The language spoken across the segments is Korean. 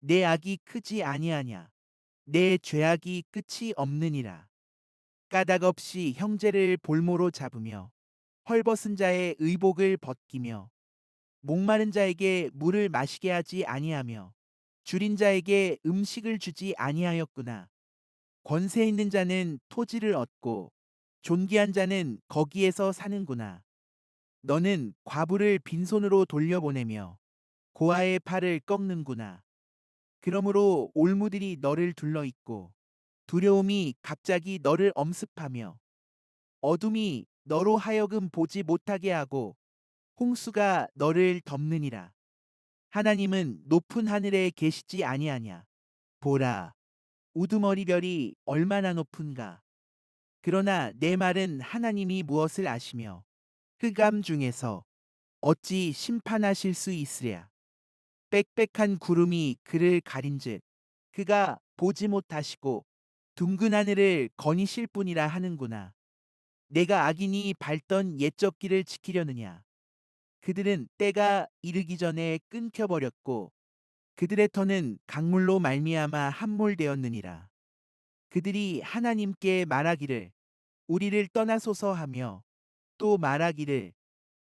내 악이 크지 아니하냐? 내 죄악이 끝이 없느니라. 까닭 없이 형제를 볼모로 잡으며 헐벗은 자의 의복을 벗기며 목마른 자에게 물을 마시게 하지 아니하며 줄인 자에게 음식을 주지 아니하였구나. 권세 있는 자는 토지를 얻고 존귀한 자는 거기에서 사는구나. 너는 과부를 빈손으로 돌려보내며 고아의 팔을 꺾는구나 그러므로 올무들이 너를 둘러 있고 두려움이 갑자기 너를 엄습하며 어둠이 너로 하여금 보지 못하게 하고 홍수가 너를 덮느니라. 하나님은 높은 하늘에 계시지 아니하냐. 보라, 우두머리 별이 얼마나 높은가. 그러나 내 말은 하나님이 무엇을 아시며 흑암 중에서 어찌 심판하실 수 있으랴. 빽빽한 구름이 그를 가린즉 그가 보지 못하시고 둥근 하늘을 거니실 뿐이라 하는구나. 내가 악인이 밟던 옛적 길을 지키려느냐. 그들은 때가 이르기 전에 끊겨버렸고 그들의 터는 강물로 말미암아 함몰되었느니라. 그들이 하나님께 말하기를 우리를 떠나소서 하며 또 말하기를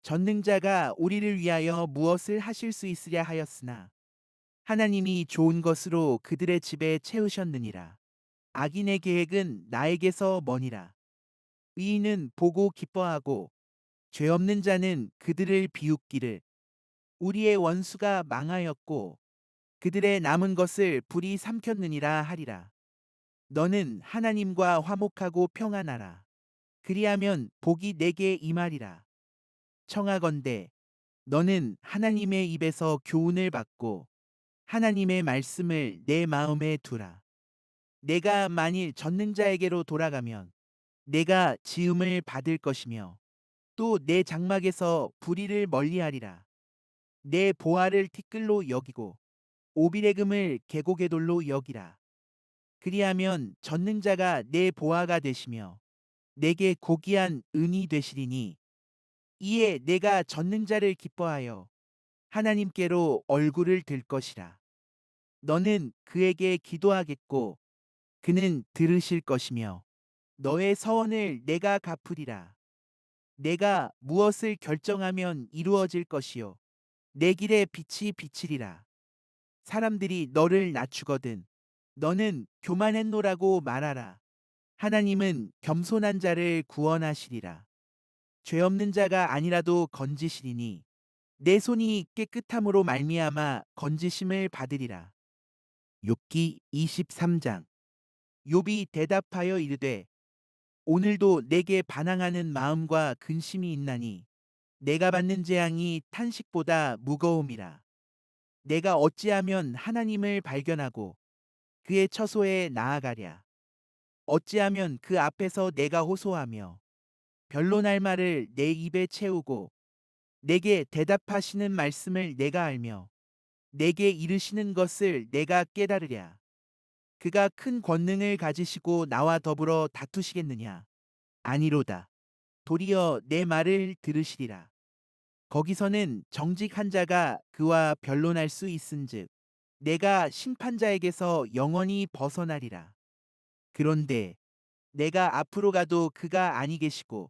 전능자가 우리를 위하여 무엇을 하실 수 있으랴 하였으나 하나님이 좋은 것으로 그들의 집에 채우셨느니라. 악인의 계획은 나에게서 머니라. 의인은 보고 기뻐하고 죄 없는 자는 그들을 비웃기를 우리의 원수가 망하였고 그들의 남은 것을 불이 삼켰느니라 하리라. 너는 하나님과 화목하고 평안하라. 그리하면 복이 내게 임하리라. 청하건대 너는 하나님의 입에서 교훈을 받고 하나님의 말씀을 내 마음에 두라. 내가 만일 전능자에게로 돌아가면 내가 지음을 받을 것이며 또 내 장막에서 불의를 멀리하리라. 내 보화를 티끌로 여기고 오빌의 금을 계곡의 돌로 여기라. 그리하면 전능자가 내 보화가 되시며 내게 고귀한 은이 되시리니 이에 내가 전능자를 기뻐하여 하나님께로 얼굴을 들 것이라. 너는 그에게 기도하겠고 그는 들으실 것이며 너의 서원을 내가 갚으리라. 내가 무엇을 결정하면 이루어질 것이요. 내 길에 빛이 비치리라. 사람들이 너를 낮추거든 너는 교만했노라고 말하라. 하나님은 겸손한 자를 구원하시리라. 죄 없는 자가 아니라도 건지시리니 내 손이 깨끗함으로 말미암아 건지심을 받으리라. 욥기 23장 욥이 대답하여 이르되 오늘도 내게 반항하는 마음과 근심이 있나니 내가 받는 재앙이 탄식보다 무거움이라. 내가 어찌하면 하나님을 발견하고 그의 처소에 나아가랴. 어찌하면 그 앞에서 내가 호소하며 변론할 말을 내 입에 채우고 내게 대답하시는 말씀을 내가 알며 내게 이르시는 것을 내가 깨달으랴. 그가 큰 권능을 가지시고 나와 더불어 다투시겠느냐? 아니로다. 도리어 내 말을 들으시리라. 거기서는 정직한 자가 그와 변론할 수 있은즉 내가 심판자에게서 영원히 벗어나리라. 그런데 내가 앞으로 가도 그가 아니 계시고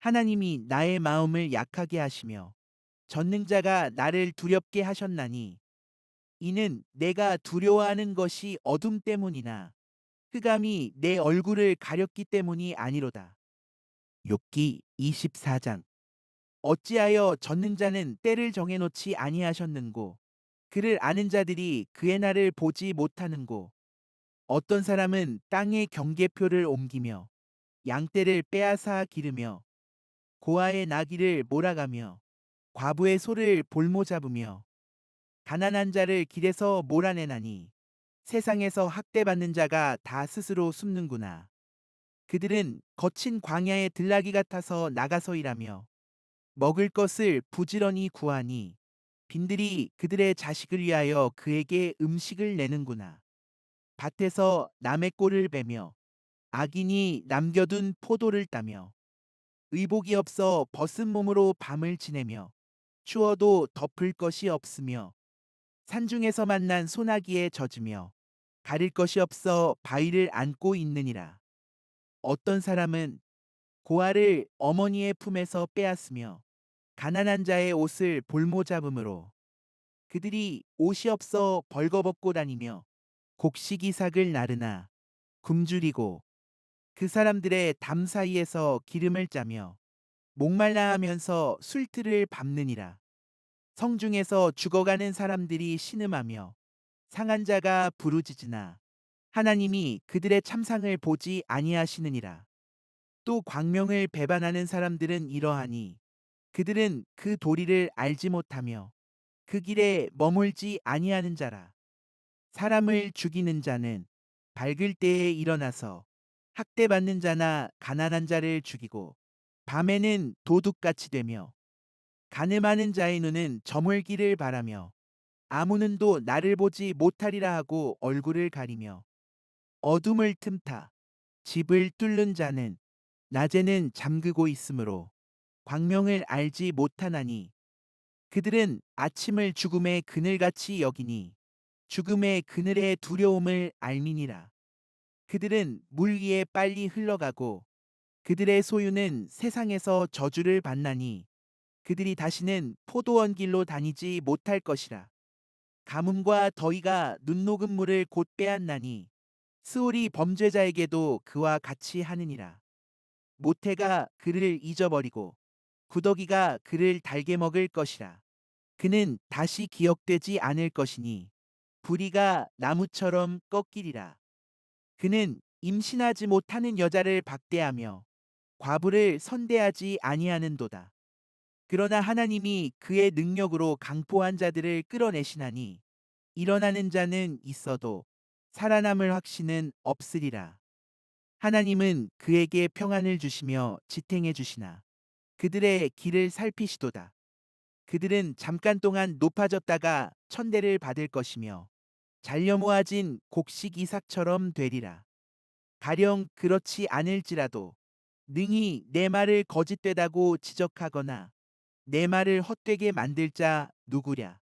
하나님이 나의 마음을 약하게 하시며 전능자가 나를 두렵게 하셨나니 이는 내가 두려워하는 것이 어둠 때문이나 흑암이 내 얼굴을 가렸기 때문이 아니로다. 욥기 24장 어찌하여 전능자는 때를 정해놓지 아니하셨는고 그를 아는 자들이 그의 날을 보지 못하는고 어떤 사람은 땅의 경계표를 옮기며 양떼를 빼앗아 기르며 고아의 나귀를 몰아가며 과부의 소를 볼모 잡으며 가난한 자를 길에서 몰아내나니 세상에서 학대받는 자가 다 스스로 숨는구나. 그들은 거친 광야의 들나귀 같아서 나가서 일하며 먹을 것을 부지런히 구하니 빈들이 그들의 자식을 위하여 그에게 음식을 내는구나. 밭에서 남의 꼴을 베며 악인이 남겨둔 포도를 따며 의복이 없어 벗은 몸으로 밤을 지내며 추워도 덮을 것이 없으며 산중에서 만난 소나기에 젖으며 가릴 것이 없어 바위를 안고 있느니라. 어떤 사람은 고아를 어머니의 품에서 빼앗으며 가난한 자의 옷을 볼모 잡음으로 그들이 옷이 없어 벌거벗고 다니며 곡식이 삭을 나르나 굶주리고 그 사람들의 담 사이에서 기름을 짜며 목말라 하면서 술틀을 밟느니라. 성중에서 죽어가는 사람들이 신음하며 상한 자가 부르짖으나 하나님이 그들의 참상을 보지 아니하시느니라. 또 광명을 배반하는 사람들은 이러하니 그들은 그 도리를 알지 못하며 그 길에 머물지 아니하는 자라. 사람을 죽이는 자는 밝을 때에 일어나서 학대받는 자나 가난한 자를 죽이고 밤에는 도둑같이 되며 가늠하는 자의 눈은 저물기를 바라며 아무 눈도 나를 보지 못하리라 하고 얼굴을 가리며 어둠을 틈타 집을 뚫는 자는 낮에는 잠그고 있으므로 광명을 알지 못하나니 그들은 아침을 죽음의 그늘같이 여기니 죽음의 그늘의 두려움을 알미니라. 그들은 물 위에 빨리 흘러가고 그들의 소유는 세상에서 저주를 받나니 그들이 다시는 포도원 길로 다니지 못할 것이라. 가뭄과 더위가 눈 녹은 물을 곧 빼앗나니 스올이 범죄자에게도 그와 같이 하느니라. 모태가 그를 잊어버리고 구더기가 그를 달게 먹을 것이라. 그는 다시 기억되지 않을 것이니 부리가 나무처럼 꺾이리라. 그는 임신하지 못하는 여자를 박대하며 과부를 선대하지 아니하는도다. 그러나 하나님이 그의 능력으로 강포한 자들을 끌어내시나니 일어나는 자는 있어도 살아남을 확신은 없으리라. 하나님은 그에게 평안을 주시며 지탱해 주시나 그들의 길을 살피시도다. 그들은 잠깐 동안 높아졌다가 천대를 받을 것이며 잘려 모아진 곡식 이삭처럼 되리라. 가령 그렇지 않을지라도 능히 내 말을 거짓되다고 지적하거나 내 말을 헛되게 만들 자 누구랴.